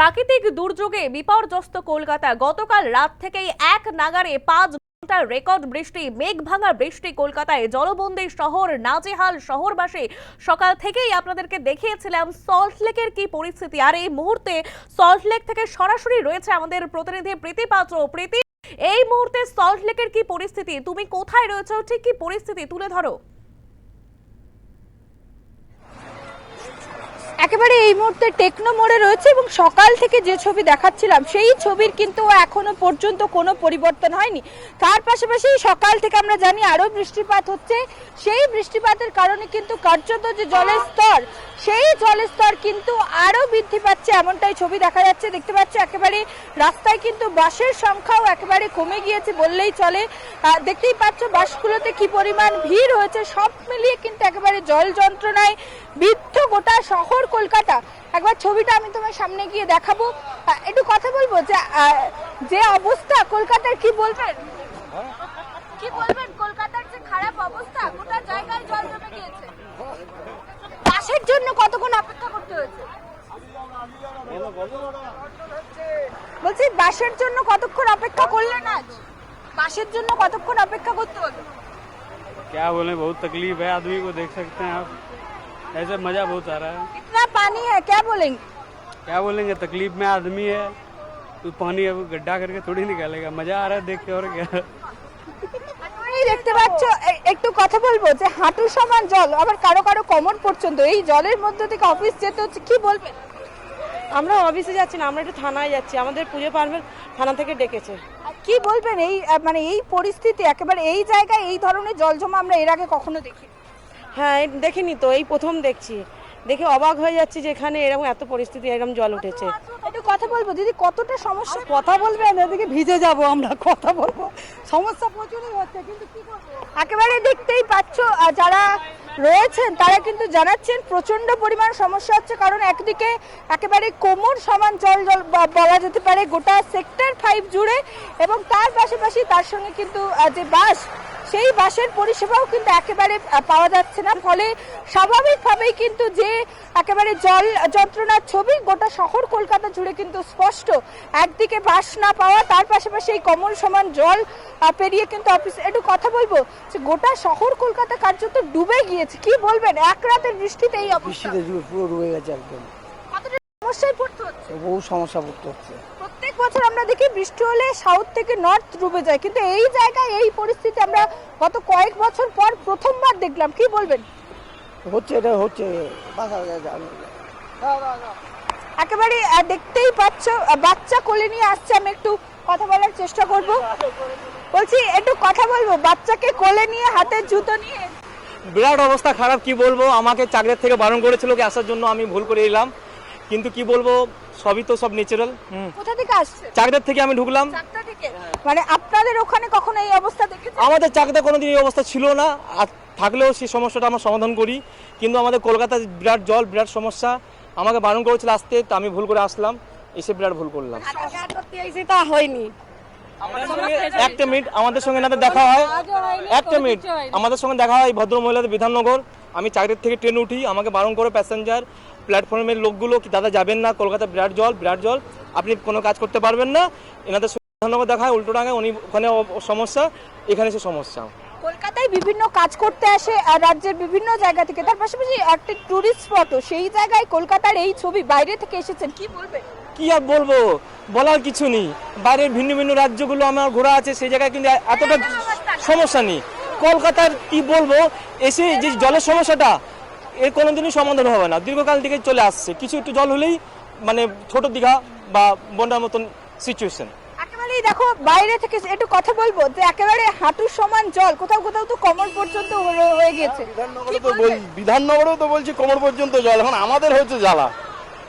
প্রাকৃতিক দুর্যোগে বিপর্যস্ত কলকাতা। গতকাল রাত থেকেই এক নাগারে পাঁচ ঘণ্টার রেকর্ড বৃষ্টি, মেঘ ভাঙা বৃষ্টি কলকাতায়। জলবন্দী শহর, নাজেহাল শহরবাসী, সকাল থেকেই আপনাদেরকে দেখিয়েছিলাম সল্টলেকের কি পরিস্থিতি। আর এই মুহূর্তে সল্টলেক থেকে সরাসরি রয়েছে আমাদের প্রতিনিধি প্রীতি পাত্র। প্রীতি, এই মুহূর্তে সল্টলেকের কি পরিস্থিতি? তুমি কোথায় রয়েছো? ঠিক কি পরিস্থিতি? তুলে ধরো। একেবারে এই মুহূর্তে টেকনো মোড়ে রয়েছে এবং সকাল থেকে যে ছবি দেখাচ্ছিলাম, সেই ছবির কিন্তু এখনও পর্যন্ত কোনো পরিবর্তন হয়নি। তার পাশাপাশি সকাল থেকে আমরা জানি আরও বৃষ্টিপাত হচ্ছে। সেই বৃষ্টিপাতের কারণে কিন্তু কার্যত যে জলের স্তর, সেই জলের স্তর কিন্তু আরও বৃদ্ধি পাচ্ছে, এমনটাই ছবি দেখা যাচ্ছে। দেখতে পাচ্ছ, একেবারে রাস্তায় কিন্তু বাসের সংখ্যাও একেবারে কমে গিয়েছে বললেই চলে। দেখতেই পাচ্ছ, বাসগুলোতে কি পরিমাণ ভিড় হয়েছে, সব মিলিয়ে কিন্তু একেবারে জল যন্ত্রণায় বিদ্ধ গোটা শহর কলকাতা। একবার ছবিটা আমি তোমার সামনে গিয়ে দেখাবো। একটু কথা বলব যে যে অবস্থা, কলকাতার কি বলবেন? কি বলবেন? কলকাতার যে খারাপ অবস্থা, গোটা জায়গায় জল জমে গিয়েছে। বাসের জন্য কতক্ষণ অপেক্ষা করতে হয়েছে? বলছি বাসের জন্য কতক্ষণ অপেক্ষা করলেন আজ বাসের জন্য কতক্ষণ অপেক্ষা করতে হলো क्या बोले बहुत तकलीफ है आदमी को देख सकते हैं आप ऐसे मजा बहुत आ रहा है इतना पानी है क्या बोलेंगे क्या बोलेंगे तकलीफ में आदमी है तो पानी अब गड्ढा करके थोड़ी निकालेगा मजा आ रहा है देख के और क्या এই দেখতে পাচ্ছ এ- একটু কথা বলবো যে হাঁটু সমান জল আবার কারো কারো কমন পর্যন্ত এই জলের মধ্যে থেকে অফিস যেতে হচ্ছে কি বলবেন আমরা অফিসে যাচ্ছি না আমরা একটু থানায় যাচ্ছি। আমাদের পুজো পার্বণ থানা থেকে ডেকেছে। কি বলবেন এই মানে এই পরিস্থিতি একেবারে এই জায়গায় এই ধরনের জল জমা আমরা এর আগে কখনো দেখি হ্যাঁ দেখিনি তো এই প্রথম দেখছি। দেখে অবাক হয়ে যাচ্ছি যে এখানে এরকম এত পরিস্থিতি এরকম জল উঠেছে। একটু কথা বলব দিদি কতটা সমস্যা? কথা বলবেন এদিকে ভিজে যাব আমরা কথা বলব। সমস্যা প্রচুরই হচ্ছে কিন্তু কি করব? একেবারে দেখতেই পাচ্ছ যারা রয়েছেন, তারা কিন্তু জানাচ্ছেন প্রচণ্ড পরিমাণ সমস্যা হচ্ছে, কারণ একদিকে একেবারে কোমর সমান জল জল বলা যেতে পারে গোটা সেক্টর ফাইভ জুড়ে এবং তার পাশাপাশি তার সঙ্গে কিন্তু যে বাস সেই বাসের পরিষেবাও কিন্তু একেবারে পাওয়া যাচ্ছে না। ফলে স্বাভাবিকভাবেই কিন্তু যে একেবারে জল যন্ত্রণার ছবি গোটা শহর কলকাতা জুড়ে কিন্তু স্পষ্ট। একদিকে বাস না পাওয়া, তার পাশাপাশি এই কমল সমান জল পেরিয়ে কিন্তু অফিস একটু কথা বলব যে গোটা শহর কলকাতা কার্যত ডুবে গিয়েছে। কি বলবেন? এক রাতের বৃষ্টিতে এই জুড়ে পুরো ডুবে গেছে একদম। সমস্যায় পড়তে হচ্ছে। বহু সমস্যা পড়তে হচ্ছে। প্রত্যেক বছর আমরা দেখি বৃষ্টি হলে সাউথ থেকে নর্থ ডুবে যায়। কিন্তু এই জায়গায় এই পরিস্থিতি আমরা গত কয়েক বছর পর প্রথমবার দেখলাম। কি বলবেন? হচ্ছে এটা হচ্ছে। একেবারে দেখতেই পাচ্ছ বাচ্চা কোলে নিয়ে আসছে। আমি একটু কথা বলার চেষ্টা করব। বলছি একটু কথা বলব। বাচ্চাকে কোলে নিয়ে হাতের জুতো নিয়ে। বিরাট অবস্থা খারাপ কি বলব? আমাকে চাকরির থেকে বারণ করেছিল কি আসার জন্য আমি ভুল করে এলাম। কিন্তু কি বলব সবই তো সব ন্যাচারাল কোথা থেকে আসছে? চাকরির থেকে আমি ঢুকলাম। চাকদা থেকে? মানে আপনাদের ওখানে কখনো এই অবস্থা দেখেছেন? আমাদের চাকরিতে কোনোদিন এই অবস্থা ছিল না। আর থাকলেও সেই সমস্যাটা আমরা সমাধান করি। কিন্তু আমাদের কলকাতায় বিরাট জল বিরাট সমস্যা। আমাকে বারণ করেছিল আসতে তো আমি ভুল করে আসলাম। এসে বিরাট ভুল করলাম। তা হয়নি। একটা মিনিট আমাদের সঙ্গে এনাদের দেখা হয়। একটা মিনিট। আমাদের সঙ্গে দেখা হয় ভদ্র মহিলাদের বিধাননগর। আমি চাকরির থেকে ট্রেন উঠি আমাকে বারণ করে প্যাসেঞ্জার প্ল্যাটফর্মের লোকগুলো কি দাদা যাবেন না কলকাতা বিরাট জল বিরাট জল আপনি কোনো কাজ করতে পারবেন না। এনাদের সঙ্গে দেখায় দেখা উল্টো ডাঙায় উনি ওখানে সমস্যা এখানে সে সমস্যা। কলকাতায় বিভিন্ন কাজ করতে আসে আর রাজ্যের বিভিন্ন জায়গা থেকে। তার পাশাপাশি একটা টুরিস্ট স্পটও সেই জায়গায় কলকাতার এই ছবি বাইরে থেকে এসেছেন। কি বলবেন? কি আর বলব? বলার কিছু নেই। বাইরের ভিন্ন ভিন্ন রাজ্যগুলো আমার ঘোরা আছে সেই জায়গায় কিন্তু এতটা সমস্যা নেই। কলকাতার কি বলব এসে যে জলের সমস্যাটা এর কোনোদিনই সমাধান হবে না। দীর্ঘকাল থেকে চলে আসছে। কিছু একটু জল হলেই মানে ছোট দীঘা বা বন্যার মতন সিচুয়েশন একেবারেই দেখো বাইরে থেকে একটু কথা বলব যে একেবারে হাঁটুর সমান জল কোথাও কোথাও তো কমর পর্যন্ত হয়ে- গেছে। বিধাননগরেও তো বলছি কোমর পর্যন্ত জল। এখন আমাদের হচ্ছে জ্বালা।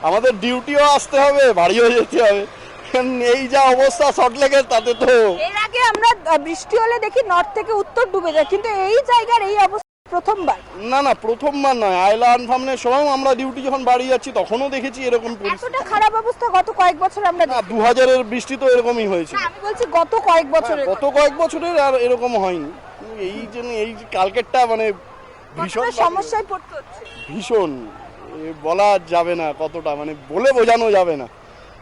আমাদের ডিউটিও আসতে হবে বাড়িও যেতে হবে। এই যা অবস্থা সটলেগের তাতে তো এর আগে আমরা বৃষ্টি হলে দেখি নর্থ থেকে উত্তর ডুবে যায় কিন্তু এই জায়গার এই অবস্থা প্রথমবার। না না প্রথমবার নয়। আয়লা আনফামনের সময় আমরা ডিউটি যখন বাড়ি যাচ্ছি তখনও দেখেছি এরকম এতটা খারাপ অবস্থা গত কয়েক বছর আমরা না দু হাজারের বৃষ্টি তো এরকমই হয়েছিল। না, আমি বলছি গত কয়েক বছরের গত কয়েক বছরের আর এরকম হয়নি। এই জন্য এই কালকেরটা মানে ভীষণ সমস্যায় পড়তে হচ্ছে? ভীষণ। বলা যাবে না কতটা মানে বলে বোঝানো যাবে না।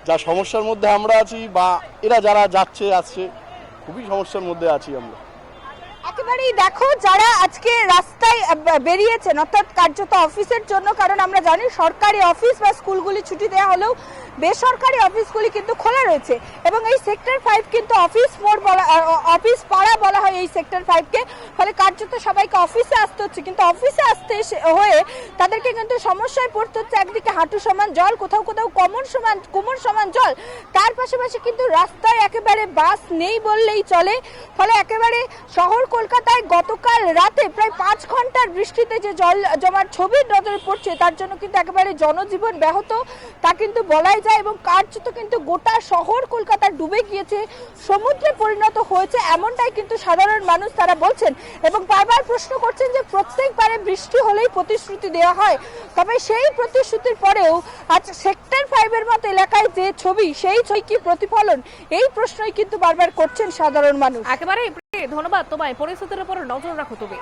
যা সমস্যার মধ্যে আমরা আছি বা এরা যারা যাচ্ছে, আসছে, খুবই সমস্যার মধ্যে আছি আমরা। একেবারেই দেখো যারা আজকে রাস্তায় বেরিয়েছেন, অর্থাৎ কার্যত অফিসের জন্য, কারণ আমরা জানি সরকারি অফিস বা স্কুলগুলি ছুটি দেওয়া হলেও বেসরকারি অফিসগুলি কিন্তু খোলা রয়েছে এবং এই সেক্টর ফাইভ কিন্তু অফিস মোড় বলা অফিস পাড়া বলা হয় এই সেক্টর ফাইভকে। ফলে কার্যত সবাইকে অফিসে আসতে হচ্ছে, কিন্তু অফিসে আসতে হয়ে তাদেরকে কিন্তু সমস্যায় পড়তে হচ্ছে, একদিকে হাঁটু সমান জল, কোথাও কোথাও কমর সমান, কোমর সমান জল। তার পাশাপাশি কিন্তু রাস্তায় একেবারে বাস নেই বললেই চলে। ফলে একেবারে শহর কলকাতায় গতকাল রাতে প্রায় পাঁচ ঘণ্টার বৃষ্টিতে যে জল জমার ছবির নজরে পড়ছে, তার জন্য কিন্তু একেবারে জনজীবন ব্যাহত। তা কিন্তু বলাই যায় এবং কার্যত কিন্তু গোটা শহর কলকাতা ডুবে গিয়েছে, সমুদ্রে পরিণত হয়েছে এমনটাই কিন্তু সাধারণ মানুষ তারা বলছেন এবং বারবার প্রশ্ন করছেন যে প্রত্যেকবারে বৃষ্টি হলেই প্রতিশ্রুতি দেওয়া হয়। তবে সেই প্রতিশ্রুতির পরেও আজ সেক্টর ফাইভের মতো এলাকায় যে ছবি, সেই ছবি কি প্রতিফলন? এই প্রশ্নই কিন্তু বারবার করছেন সাধারণ মানুষ। ধন্যবাদ তোমায়। পরিস্থিতির উপর নজর রাখো তুমি।